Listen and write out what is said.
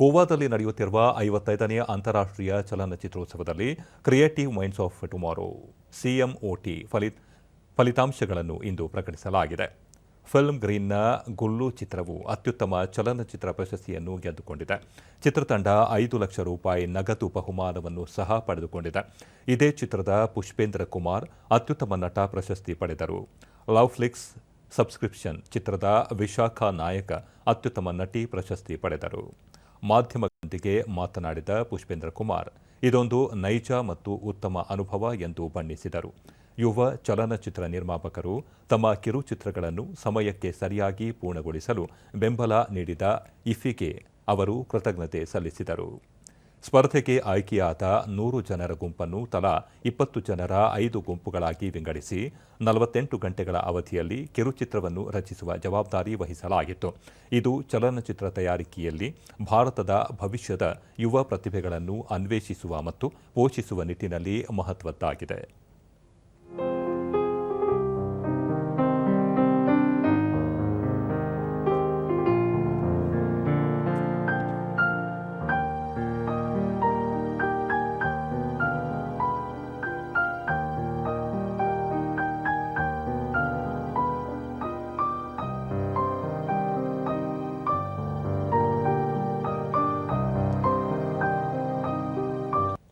ಗೋವಾದಲ್ಲಿ ನಡೆಯುತ್ತಿರುವ ಐವತ್ತೈದನೇ ಅಂತಾರಾಷ್ಟ್ರೀಯ ಚಲನಚಿತ್ರೋತ್ಸವದಲ್ಲಿ creative minds of tomorrow CMOT ಫಲಿತ್, ಫಲಿತಾಂಶಗಳನ್ನು ಇಂದು ಪ್ರಕಟಿಸಲಾಗಿದೆ. ಫಿಲ್ಮ್ ಗ್ರೀನ್ನ ಗುಲ್ಲು ಚಿತ್ರವು ಅತ್ಯುತ್ತಮ ಚಲನಚಿತ್ರ ಪ್ರಶಸ್ತಿಯನ್ನು ಗೆದ್ದುಕೊಂಡಿದೆ. ಚಿತ್ರತಂಡ ಐದು ಲಕ್ಷ ರೂಪಾಯಿ ನಗದು ಬಹುಮಾನವನ್ನು ಸಹ ಪಡೆದುಕೊಂಡಿದೆ. ಇದೇ ಚಿತ್ರದ ಪುಷ್ಪೇಂದ್ರ ಕುಮಾರ್ ಅತ್ಯುತ್ತಮ ನಟ ಪ್ರಶಸ್ತಿ ಪಡೆದರು. ಲವ್ ಫ್ಲಿಕ್ಸ್ ಸಬ್ಸ್ಕ್ರಿಪ್ಷನ್ ಚಿತ್ರದ ವಿಶಾಖಾ ನಾಯಕ ಅತ್ಯುತ್ತಮ ನಟಿ ಪ್ರಶಸ್ತಿ ಪಡೆದರು. ಮಾಧ್ಯಮಗಳೊಂದಿಗೆ ಮಾತನಾಡಿದ ಪುಷ್ಪೇಂದ್ರ ಕುಮಾರ್, ಇದೊಂದು ನೈಜ ಮತ್ತು ಉತ್ತಮ ಅನುಭವ ಎಂದು ಬಣ್ಣಿಸಿದರು. ಯುವ ಚಲನಚಿತ್ರ ನಿರ್ಮಾಪಕರು ತಮ್ಮ ಕಿರುಚಿತ್ರಗಳನ್ನು ಸಮಯಕ್ಕೆ ಸರಿಯಾಗಿ ಪೂರ್ಣಗೊಳಿಸಲು ಬೆಂಬಲ ನೀಡಿದ ಇಫಿಗೆ ಅವರು ಕೃತಜ್ಞತೆ ಸಲ್ಲಿಸಿದರು. ಸ್ಪರ್ಧೆಗೆ ಆಯ್ಕೆಯಾದ ನೂರು ಜನರ ಗುಂಪನ್ನು ತಲಾ ಇಪ್ಪತ್ತು ಜನರ ಐದು ಗುಂಪುಗಳಾಗಿ ವಿಂಗಡಿಸಿ ನಲವತ್ತೆಂಟು ಗಂಟೆಗಳ ಅವಧಿಯಲ್ಲಿ ಕಿರುಚಿತ್ರವನ್ನು ರಚಿಸುವ ಜವಾಬ್ದಾರಿ ವಹಿಸಲಾಗಿತ್ತು. ಇದು ಚಲನಚಿತ್ರ ತಯಾರಿಕೆಯಲ್ಲಿ ಭಾರತದ ಭವಿಷ್ಯದ ಯುವ ಪ್ರತಿಭೆಗಳನ್ನು ಅನ್ವೇಷಿಸುವ ಮತ್ತು ಪೋಷಿಸುವ ನಿಟ್ಟಿನಲ್ಲಿ ಮಹತ್ವದ್ದಾಗಿದೆ.